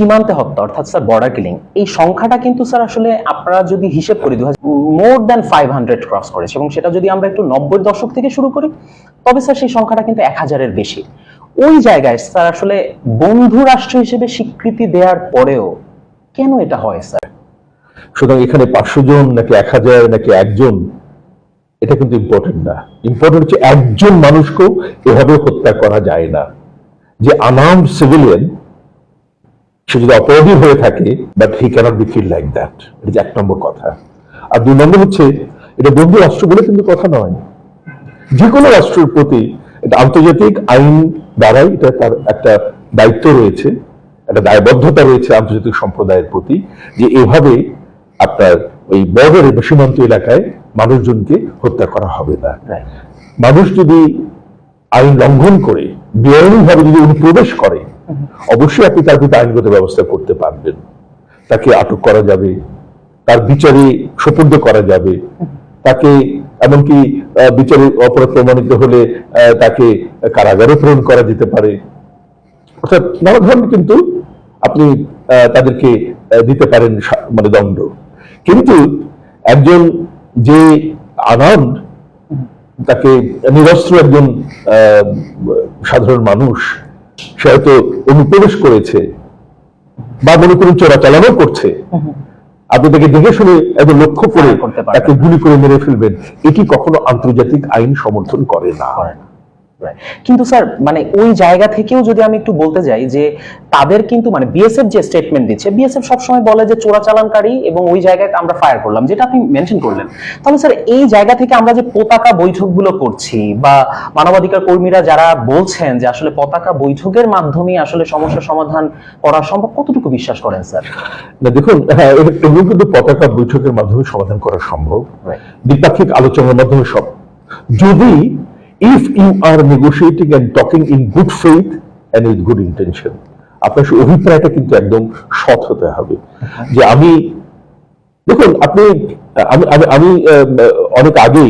সীমান্তে হত্যা, অর্থাৎ স্যার বর্ডার কিলিং এই সংখ্যাটা কিন্তু স্যার আসলে আপনারা যদি হিসেব করি দু more than five hundred cross করেছে এবং সেটা যদি আমরা একটু নব্বই দশক থেকে শুরু করি, তবে স্যার সেই সংখ্যাটা কিন্তু এক হাজারের বেশি। ওই জায়গায় স্যার আসলে বন্ধু রাষ্ট্র হিসেবে স্বীকৃতি দেওয়ার পরেও কেন এটা হয়, স্যার? সুতরাং এখানে পাঁচশো জন নাকি এক হাজার নাকি একজন, এটা কিন্তু ইম্পর্টেন্ট না। ইম্পর্টেন্ট হচ্ছে একজন মানুষকেও এভাবে হত্যা করা যায় না। যে আনআর্মড সিভিলিয়ান সে যদি অপরাধী হয়ে থাকে but he cannot be feel like that এটা এক নম্বর কথা। আর দুই নম্বর হচ্ছে এটা বন্ধু রাষ্ট্র বলে কিন্তু কথা নয়। যে কোনো রাষ্ট্রের প্রতি এটা আন্তর্জাতিক আইন দ্বারাই এটা তার একটা দায়িত্ব রয়েছে একটা দায়বদ্ধতা রয়েছে আন্তর্জাতিক সম্প্রদায়ের প্রতি যে এভাবে আপনার ওই বর্ডারে বা সীমান্ত এলাকায় মানুষজনকে হত্যা করা হবে না। মানুষ যদি আইন লঙ্ঘন করে বেআইনিভাবে যদি অনুপ্রবেশ করে অবশ্যই আপনি তার প্রতি আইনগত ব্যবস্থা করতে পারবেন। তাকে আটক করা যাবে, তার বিচারে সোপর্দ করা যাবে। তাকে এমনকি বিচারে অপরাধ প্রমাণিত হলে তাকে কারাগারে প্রেরণ করা যেতে পারে। অর্থাৎ নানা ধরনের কিন্তু আপনি তাদেরকে দিতে পারেন মানে দণ্ড। কিন্তু একজন যে আনন্দ, তাকে নিরস্ত্র একজন সাধারণ মানুষ সে হয়তো অনুপ্রবেশ করেছে বা মনে করুন চোরাচালানো করছে আপনি তাকে দেখে শুনে একদম লক্ষ্য করে হ্যাঁ। তাকে গুলি করে মেরে ফেলবেন এটি কখনো আন্তর্জাতিক আইন সমর্থন করে না. কিন্তু স্যার মানে ওই জায়গা থেকেও যদি আমি একটু বলতে যাই যে তাদের কিন্তু মানে বিএসএফ যে স্টেটমেন্ট দিচ্ছে বিএসএফ সবসময় বলে যে চোরাচালানকারী এবং ওই জায়গায় আমরা ফায়ার করলাম যেটা আপনি মেনশন করলেন। তাহলে স্যার এই জায়গা থেকে আমরা যে পতাকা বৈঠকগুলো করছি বা মানবাধিকার কর্মীরা যারা বলছেন যে আসলে পতাকা বৈঠকের মাধ্যমে আসলে সমস্যা সমাধান করা সম্ভব কতটুকু বিশ্বাস করেন স্যার না দেখুন হ্যাঁ এগুলো কিন্তু পতাকা বৈঠকের মাধ্যমে সমাধান করা সম্ভব। দ্বিপাক্ষিক আলোচনার মাধ্যমে সব। যদি if you are negotiating and talking in good faith and with good intention আপনার সেই অভিপ্রায়টা কিন্তু একদম সৎ হতে হবে। যে আমি দেখুন আপনি আমি আমি অনেক আগে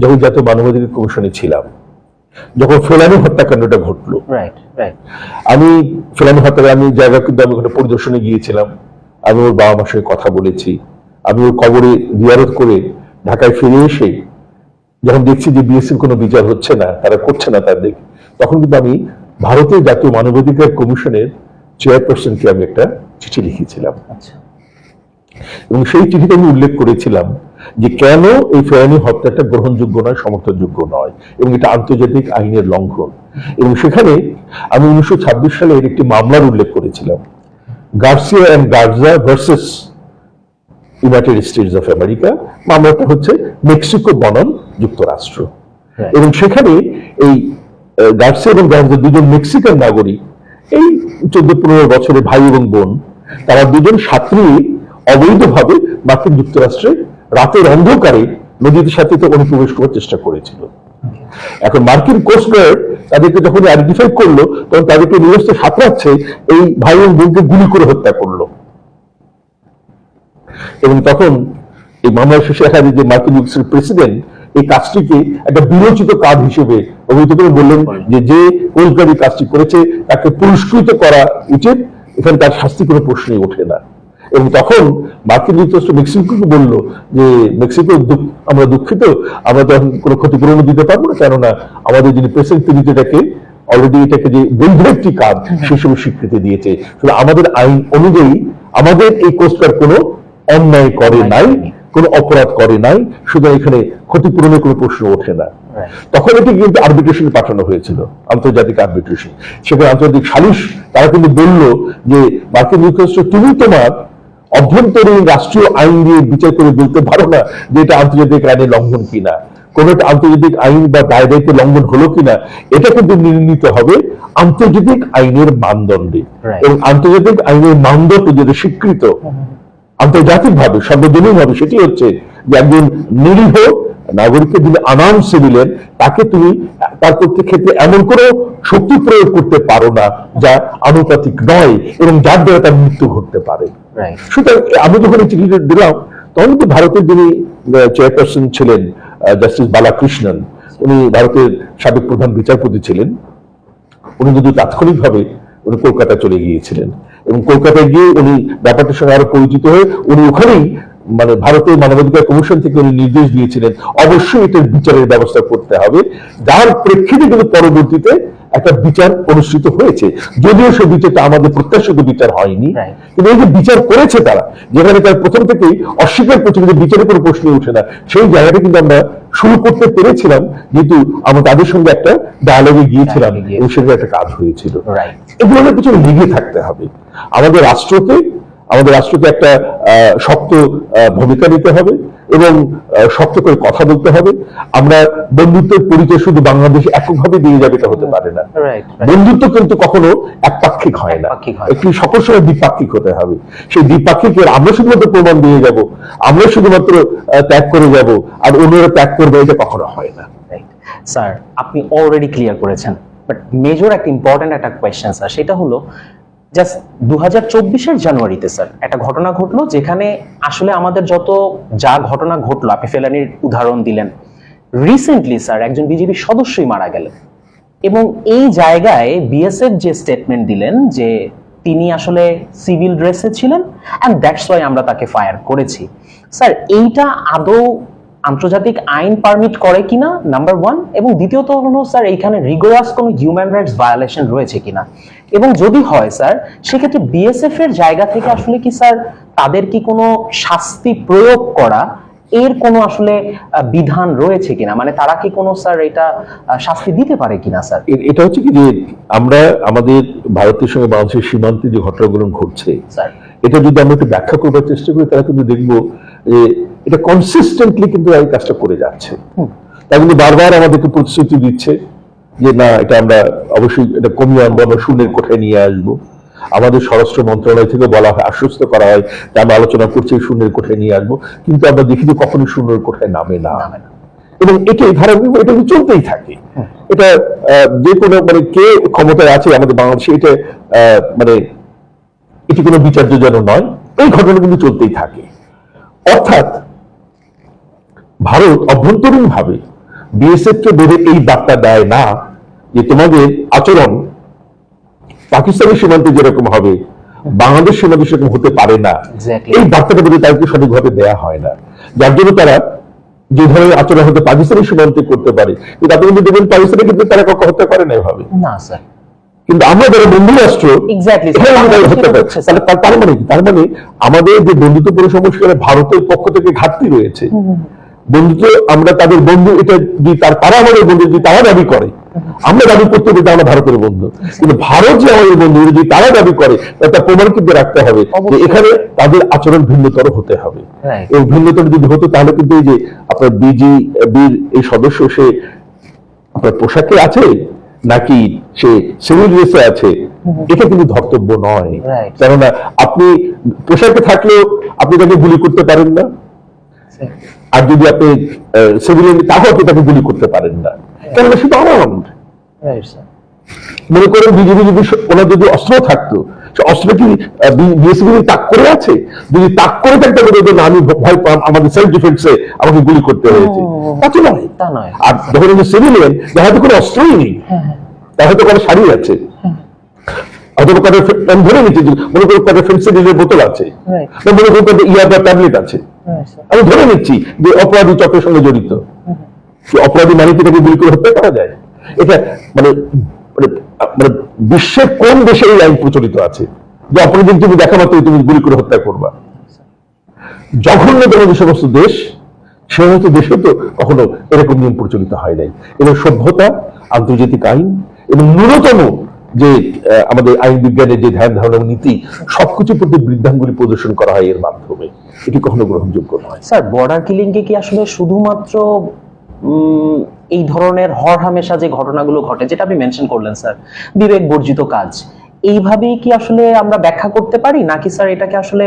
যখন জাতীয় মানবাধিকার কমিশনে ছিলাম যখন ফেলানি হত্যাকাণ্ডটা ঘটলো। আমি ফেলানি হত্যার আমি জায়গা কিন্তু আমি ওখানে পরিদর্শনে গিয়েছিলাম। আমি ওর বাবা মার সঙ্গে কথা বলেছি। আমি ওর কবরে জিয়ারত করে ঢাকায় ফিরে এসে যখন দেখছি যে বিএসসির কোনো বিচার হচ্ছে না তারা করছে না তাদের তখন কিন্তু আমি ভারতের জাতীয় মানবাধিকার কমিশনের চেয়ারপারসনকে আমি একটা চিঠি লিখেছিলাম আচ্ছা। এবং সেই চিঠিতে আমি উল্লেখ করেছিলাম যে কেন এই ফেরানি হত্যাটা গ্রহণযোগ্য নয় সমর্থনযোগ্য নয় এবং এটা আন্তর্জাতিক আইনের লঙ্ঘন। এবং সেখানে আমি উনিশশো ছাব্বিশ সালের একটি মামলার উল্লেখ করেছিলাম। Garcia and Garza versus United States of America মামলাটা হচ্ছে মেক্সিকো বনাম যুক্তরাষ্ট্র। এবং সেখানে এই আহ, গার্সিয়া এবং গার্জা দুজন মেক্সিকান নাগরিক এই চোদ্দ পনেরো বছরে ভাই এবং বোন তারা দুজন ছাত্রী অবৈধভাবে মার্কিন যুক্তরাষ্ট্রে রাতের অন্ধকারে নদীতে সাথে তো অনুপ্রবেশ করার চেষ্টা করেছিল। এখন মার্কিন কোস্টগার্ড তাদেরকে যখন আইডেন্টিফাই করল তখন তাদেরকে নিরস্ত সাঁতরাচ্ছে এই ভাই এবং বোনকে গুলি করে হত্যা করল। এবং তখন এই মামলার শেষে দেখা যায় যে মার্কিন যুক্তরাষ্ট্রের প্রেসিডেন্ট এই কাজটিকে একটা বিরোচিত কাজ হিসেবে অভিহিত করে বললেন যে যে কোস্টগার্ড কাজটি করেছে, তাকে পুরস্কৃত করা উচিত। এখানে তার শাস্তি কোনো প্রশ্নই ওঠে না। এবং তখন মার্কিন যুক্তরাষ্ট্র মেক্সিকোকে বলল যে, মেক্সিকো আমরা দুঃখিত, আমরা তখন কোনো ক্ষতিপূরণ দিতে পারব না, কেননা আমাদের যিনি প্রেসিডেন্ট, তিনি যেটাকে অলরেডি এটাকে যে বৈধ একটি কাজ সেসব স্বীকৃতি দিয়েছে। আমাদের আইন অনুযায়ী আমাদের এই কোস্টগার্ড কোনো অন্যায় করে নাই কোনো অপরাধ করে নাই শুধু এখানে ক্ষতিপূরণের কোনো প্রশ্ন ওঠে না। তখন এটি কিন্তু আরবিট্রেশনে পাঠানো হয়েছিল আন্তর্জাতিক আরবিট্রেশন সেখানে আন্তর্জাতিক সালিশ তারা কিন্তু বলল যে মার্কিন যুক্তরাষ্ট্র তুমি তোমার অভ্যন্তরীণ রাষ্ট্রীয় আইন দিয়ে বিচার করে বলতে পারো না যে এটা আন্তর্জাতিক আইনের লঙ্ঘন কিনা। কোন একটা আন্তর্জাতিক আইন বা দায় দায়িত্ব লঙ্ঘন হলো কিনা এটা কিন্তু নির্ণীত হবে আন্তর্জাতিক আইনের মানদণ্ডে। এবং আন্তর্জাতিক আইনের মানদণ্ড যেটা স্বীকৃত আন্তর্জাতিকভাবে সার্বজনীনভাবে সেটি হচ্ছে যে একজন নিরীহ নাগরিককে যিনি আনাম সিভিলেন তাকে তুমি তার প্রতি ক্ষেত্রে এমন কোনো শক্তি প্রয়োগ করতে পারো না যা আনুপাতিক নয় এবং যার দ্বারা তার মৃত্যু ঘটতে পারে। সুতরাং আমি যখন এই চিঠিটা দিলাম তখন কিন্তু ভারতের যিনি চেয়ারপারসন ছিলেন জাস্টিস বালাকৃষ্ণন উনি ভারতের সাবেক প্রধান বিচারপতি ছিলেন। উনি কিন্তু তাৎক্ষণিকভাবে উনি কলকাতা চলে গিয়েছিলেন। এবং কলকাতায় গিয়ে উনি ব্যাপারটার সঙ্গে আরও পরিচিত হয়ে উনি ওখানেই মানে ভারতীয় মানবাধিকার কমিশন থেকে উনি নির্দেশ দিয়েছিলেন অবশ্যই এটার বিচারের ব্যবস্থা করতে হবে। যার প্রেক্ষিতে কিন্তু পরবর্তীতে একটা বিচার অনুষ্ঠিত হয়েছে। যদিও সে বিচারটা আমাদের প্রত্যাশিত বিচার হয়নি। কিন্তু এই যে বিচার করেছে তারা যেখানে তার প্রথম থেকেই অস্বীকার করছিল যে বিচারের কোনো প্রশ্ন উঠে না সেই জায়গাটা কিন্তু আমরা শুরু করতে পেরেছিলাম যেহেতু আমরা তাদের সঙ্গে একটা ডায়ালগে গিয়েছিলাম এবং সেটা একটা কাজ হয়েছিল। এগুলোর পিছনে লিগে থাকতে হবে। আমাদের রাষ্ট্রকে আমাদের রাষ্ট্রকে একটা শক্ত ভূমিকা নিতে হবে এবং শক্ত করে কথা বলতে হবে। আমরা বন্ধুত্বের পরিচয় শুধু বাংলাদেশ এককভাবে দিয়ে যাবে এটা হতে পারে না। বন্ধুত্ব কিন্তু কখনো একপাক্ষিক হয় না। একটি সকল সময় দ্বিপাক্ষিক হতে হবে। সেই দ্বিপাক্ষিকের আমরা শুধুমাত্র প্রমাণ দিয়ে যাব আমরা শুধুমাত্র ত্যাগ করে যাব আর অন্যরা ত্যাগ করবে এটা কখনো হয় না। রাইট স্যার আপনি অলরেডি ক্লিয়ার করেছেন বাট মেজর একটা ইম্পর্টেন্ট একটা কোয়েশ্চেন স্যার সেটা হলো জাস্ট দু হাজার চব্বিশের জানুয়ারিতে স্যার একটা ঘটনা ঘটলো যেখানে আসলে আমাদের যত যা ঘটনা ঘটলো, আপনি ফেলানির উদাহরণ দিলেন রিসেন্টলি স্যার একজন বিজেপি সদস্যই মারা গেলেন। এবং এই জায়গায় বিএসএফ যে স্টেটমেন্ট দিলেন যে তিনি আসলে সিভিল ড্রেসে ছিলেন অ্যান্ড দ্যাটস ওয়াই আমরা তাকে ফায়ার করেছি। স্যার এইটা আদৌ আন্তর্জাতিক আইন পারমিট করে কিনা নাম্বার ওয়ান এবং দ্বিতীয়ত হলো স্যার এইখানে রিগোরাস কোনো হিউম্যান রাইটস ভায়োলেশন রয়েছে কিনা। এবং যদি হয় স্যার সেক্ষেত্রে বিএসএফ এর জায়গা থেকে আসলে কি স্যার তাদের কি কোনো শাস্তি প্রয়োগ করা এর কোনো আসলে বিধান রয়েছে কিনা? মানে তারা কি কোনো স্যার এটা শাস্তি দিতে পারে কিনা স্যার এটা হচ্ছে কি যে আমরা আমাদের ভারতের সঙ্গে বাংলাদেশের সীমান্তে যে ঘটনাগুলো ঘটছে স্যার এটা যদি আমরা একটু ব্যাখ্যা করবার চেষ্টা করি তাহলে কিন্তু দেখব যে এটা কনসিস্টেন্টলি কিন্তু এই কাজটা করে যাচ্ছে। তাই কিন্তু বারবার আমাদেরকে প্রতিশ্রুতি দিচ্ছে যে না এটা আমরা অবশ্যই এটা কমিয়ে আনব আমরা শূন্যের কোঠায় নিয়ে আসব। আমাদের স্বরাষ্ট্র মন্ত্রণালয় থেকে বলা হয় আশ্বস্ত করা হয় যে আমরা আলোচনা করছি শূন্যের কোঠায় নিয়ে আসব। কিন্তু আমরা দেখি যে কখনোই শূন্যের কোঠায় নামে না। এবং এটা এই ধারাবাহিক এটা কিন্তু চলতেই থাকে। এটা যে কোনো মানে কে ক্ষমতায় আছে আমাদের বাংলাদেশে এটা আহ, মানে এটি কোনো বিচার্য যেন নয় এই ঘটনা কিন্তু চলতেই থাকে। অর্থাৎ ভারত অভ্যন্তরীণ ভাবে বিএসএফ কে বেঁধে এই বার্তা দেয় না যে তোমাদের আচরণ পাকিস্তানের সীমান্তে যেরকম হবে বাংলাদেশ সীমান্তে সেরকম হতে পারে না। এই বার্তাটা বোধহয় তাদেরকে সঠিকভাবে দেয়া হয় না। যার জন্য তারা যে ধরনের আচরণ হয়তো পাকিস্তানের সীমান্তে করতে পারে কিন্তু আপনি কিন্তু দেখবেন পাকিস্তানে কিন্তু তারা কখনো হত্যা করে না এভাবে। না স্যার কিন্তু আমরা যারা বন্ধু রাষ্ট্র তাহলে তার- মানে কি? তার মানে আমাদের যে বন্ধুত্বপূর্ণ সংস্কারে ভারতের পক্ষ থেকে ঘাটতি রয়েছে। বন্ধুত্ব আমরা তাদের বন্ধু এটা যদি তার তারা আমাদের বন্ধু যদি তারা দাবি করে আমরা দাবি করতে যে আমরা ভারতের বন্ধু। কিন্তু ভারত যে আমাদের বন্ধু যদি তারা দাবি করে তার প্রমাণ কিন্তু রাখতে হবে যে এখানে তাদের আচরণ ভিন্নতর হতে হবে. এবং ভিন্নতর যদি হতো তাহলে কিন্তু এই যে আপনার বিজি বির এই সদস্য সে আপনার পোশাকে আছে? নাকি সে সিভিল ড্রেসে আছে? এটা কিন্তু ধর্তব্য নয়। কেননা আপনি পোশাকে থাকলেও আপনি তাকে গুলি করতে পারেন না। আর যদি আপনি সিভিলিয়ান তাহলে আপনি তাকে গুলি করতে পারেন না। কেননা সেটা রাইট মনে করেন বিজেপি যদি ওনার যদি অস্ত্র থাকতো সে অস্ত্র কি বিএসপি তাক করে আছে? যদি তাক করে থাকতে পারে না, আমি ভয় পাম আমাদের সেলফ ডিফেন্সে আমাকে গুলি করতে হয়েছে। তা তো নয়। তা নয়। আর যখন সিভিলিয়ান যার হয়তো কোনো অস্ত্রই নেই। তার হয়তো কোনো শাড়ি আছে? অথবা কারও আমি ধরে নিচ্ছি মনে করো কারও ফেন্সিডিলের বোতল আছে। মনে করো বা ট্যাবলেট আছে। আমি ধরে নিচ্ছি যে অপরাধী চক্রের সঙ্গে জড়িত। অপরাধী মানে কি তাকে গুলি করে হত্যা করা যায়। এটা মানে মানে মানে বিশ্বের কোন দেশে এই আইন প্রচলিত আছে? যে অপরাধী তুমি দেখা মাত্রই তুমি গুলি করে হত্যা করবা। জঘন্যতম যে সমস্ত দেশ সে দেশেও তো কখনো এরকম নিয়ম প্রচলিত হয় নাই। এবং সভ্যতা, আন্তর্জাতিক আইন এবং ন্যূনতম যে আমাদের আইন বিজ্ঞানের যে ধ্যান ধারণা নীতি, সবকিছুর প্রতি বৃদ্ধাঙ্গুলি প্রদর্শন করা হয় এর মাধ্যমে। এটি কখনো গ্রহণযোগ্য নয়। স্যার বর্ডার কিলিং কি আসলে শুধুমাত্র এই ধরনের হর হামেশা যে ঘটনাগুলো ঘটে, যেটা আপনি মেনশন করলেন, স্যার বিবেক বর্জিত কাজ এইভাবেই কি আসলে আমরা ব্যাখ্যা করতে পারি? নাকি স্যার এটাকে আসলে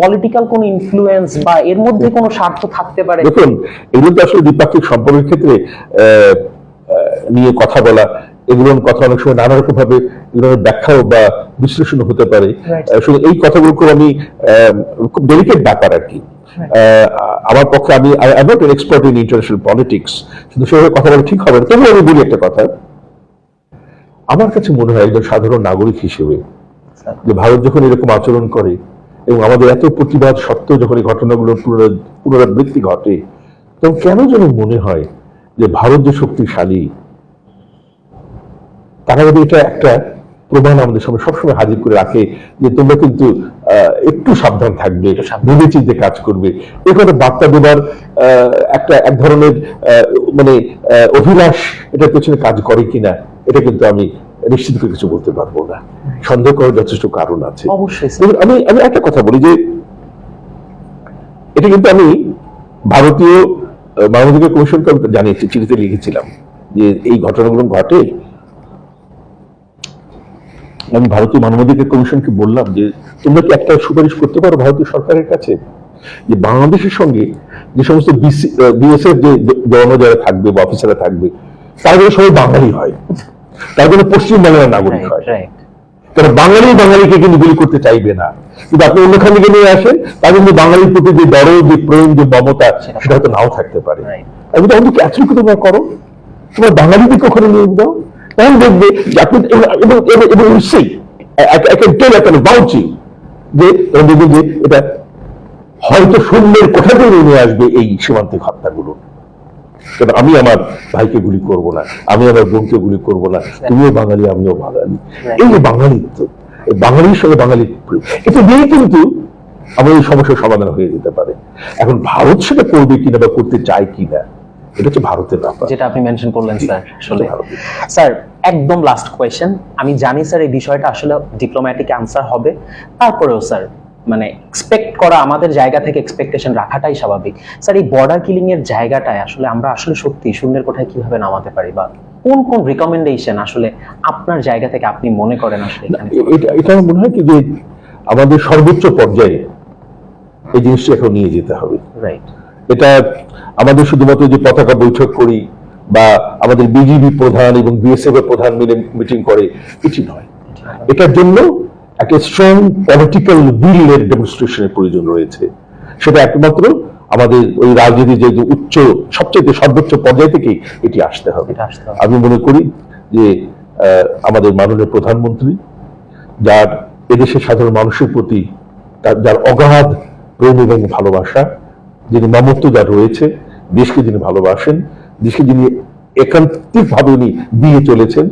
পলিটিক্যাল কোনো ইনফ্লুয়েন্স বা এর মধ্যে কোনো স্বার্থ থাকতে পারে? দেখুন এগুলো তো আসলে দ্বিপাক্ষিক সম্পর্কের ক্ষেত্রে নিয়ে কথা বলা এগুলোর কথা অনেক সময় নানা রকম ভাবে এগুলোর ব্যাখ্যাও বা বিশ্লেষণ হতে পারে। শুধু এই কথাগুলো খুব আমি খুব ডেলিকেট ব্যাপার আর কি। আমার পক্ষে আমি I am not an expert in international politics কিন্তু সেভাবে কথা বলা ঠিক হবে না। তবুও আমি বলি একটা কথা। আমার কাছে মনে হয় একজন সাধারণ নাগরিক হিসেবে যে ভারত যখন এরকম আচরণ করে এবং আমাদের এত প্রতিবাদ সত্ত্বেও যখন এই ঘটনাগুলোর পুনরা- পুনরাবৃত্তি ঘটে তখন কেন যেন মনে হয় যে ভারত যে শক্তিশালী তারা যদি এটা একটা প্রমাণ আমাদের সামনে সবসময় হাজির করে রাখে যে তোমরা কিন্তু আহ, একটু সাবধান থাকবে। ভেবে চিন্তে কাজ করবে এ কথা বার্তা দেবার আহ, একটা এক ধরনের আহ, মানে অভিলাষ এটার পেছনে কাজ করে কিনা এটা কিন্তু আমি নিশ্চিত করে কিছু বলতে পারব না। সন্দেহ করার যথেষ্ট কারণ আছে। অবশ্যই আমি আমি একটা কথা বলি যে এটা কিন্তু আমি ভারতীয় মানবাধিকার কমিশনকে আমি জানিয়েছি চিঠিতে লিখেছিলাম যে এই ঘটনাগুলো ঘটে। আমি ভারতীয় মানবাধিকার কমিশনকে বললাম যে তোমরা কি একটা সুপারিশ করতে পারো ভারতীয় সরকারের কাছে? যে বাংলাদেশের সঙ্গে যে সমস্ত বিএসএফ যে জওয়ানো যারা থাকবে বা অফিসাররা থাকবে তারা সবাই বাঙালি হয়। তারা যেন পশ্চিম বাংলার নাগরিক হয়। কারণ বাঙালি বাঙালিকে কিন্তু গুলি করতে চাইবে না। কিন্তু আপনি অন্যখান থেকে নিয়ে আসেন তার কিন্তু বাঙালির প্রতি যে দরদ যে প্রেম যে মমতা সেটা হয়তো নাও থাকতে পারে. আমি তো অন্তত এতটুকু তোমরা করো। তোমার বাঙালিদেরকে ওখানে নিয়ে দাও। তাহলে দেখবে যে আপনি এবং- এবং vouch you যে তোমরা দেখবে যে এটা হয়তো শূন্যের কোথা থেকে নিয়ে আসবে এই সীমান্তিক হত্যাগুলো। কারণ আমি আমার ভাইকে গুলি করব না আমি আমার বোনকে গুলি করব না তুমিও বাঙালি আমিও বাঙালি। এই যে বাঙালিত্ব বাঙালির সঙ্গে বাঙালি এটা দিয়েই কিন্তু আমাদের এই সমস্যার সমাধান হয়ে যেতে পারে। এখন ভারত সেটা করবে কিনা বা করতে চায় কিনা এটা হচ্ছে ভারতের ব্যাপার। যেটা আপনি মেনশন করলেন স্যার আসলে। স্যার একদম লাস্ট কোয়েশ্চেন আমি জানি স্যার এই বিষয়টা আসলে ডিপ্লোম্যাটিক আনসার হবে। তারপরেও স্যার মানে এক্সপেক্ট করা আমাদের জায়গা থেকে এক্সপেকটেশন রাখাটাই স্বাভাবিক। স্যার এই বর্ডার কিলিং এর জায়গাটায় আসলে আমরা আসলে সত্যি শূন্যের কোঠায় কীভাবে নামাতে পারি বা কোন কোন রিকমেন্ডেশন আসলে আপনার জায়গা থেকে আপনি মনে করেন আসলে এটা এটা মনে হয় কি যে আমাদের সর্বোচ্চ পর্যায়ে এই জিনিসটা এখন নিয়ে যেতে হবে। রাইট এটা আমাদের শুধুমাত্র যে পতাকা বৈঠক করি বা আমাদের বিজিবি প্রধান এবং বিএসএফ এর প্রধান মিলে মিটিং করে এটি নয়। এটার জন্য একটা স্ট্রং পলিটিক্যাল উইলের ডেমনস্ট্রেশনের প্রয়োজন রয়েছে সেটা একমাত্র আমাদের ওই রাজনীতির যে উচ্চ সবচেয়ে সর্বোচ্চ পর্যায় থেকেই এটি আসতে হবে। আমি মনে করি যে আমাদের মাননীয় প্রধানমন্ত্রী যার এদেশের সাধারণ মানুষের প্রতি তার যার অগাধ প্রেম এবং ভালোবাসা যিনি মমত্ব যার রয়েছে দেশকে যিনি ভালোবাসেন দেশকে যিনি একান্তিক ভাবে উনি দিয়ে চলেছেন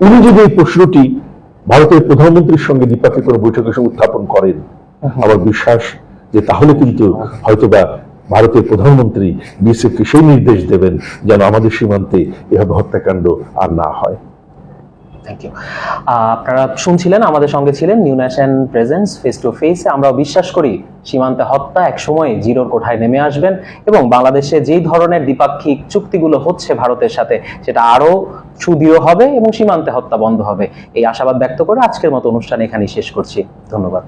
উনি যদি এই প্রশ্নটি ভারতের প্রধানমন্ত্রীর সঙ্গে দ্বিপাক্ষিক কোনো বৈঠকের সঙ্গে উত্থাপন করেন, আমার বিশ্বাস যে তাহলে কিন্তু হয়তোবা ভারতের প্রধানমন্ত্রী বিএসএফকে সেই নির্দেশ দেবেন যেন আমাদের সীমান্তে এভাবে হত্যাকাণ্ড আর না হয়। থ্যাংক ইউ আপনারা শুনছিলেন, আমাদের সঙ্গে ছিলেন new nation presence face to face আমরা বিশ্বাস করি, সীমান্তে হত্যা একসময় জিরোর কোঠায় নেমে আসবেন এবং বাংলাদেশে যেই ধরনের দ্বিপাক্ষিক চুক্তিগুলো হচ্ছে ভারতের সাথে, সেটা আরও সুদৃঢ় হবে এবং সীমান্তে হত্যা বন্ধ হবে। এই আশাবাদ ব্যক্ত করে আজকের মতো অনুষ্ঠান এখানেই শেষ করছি। ধন্যবাদ।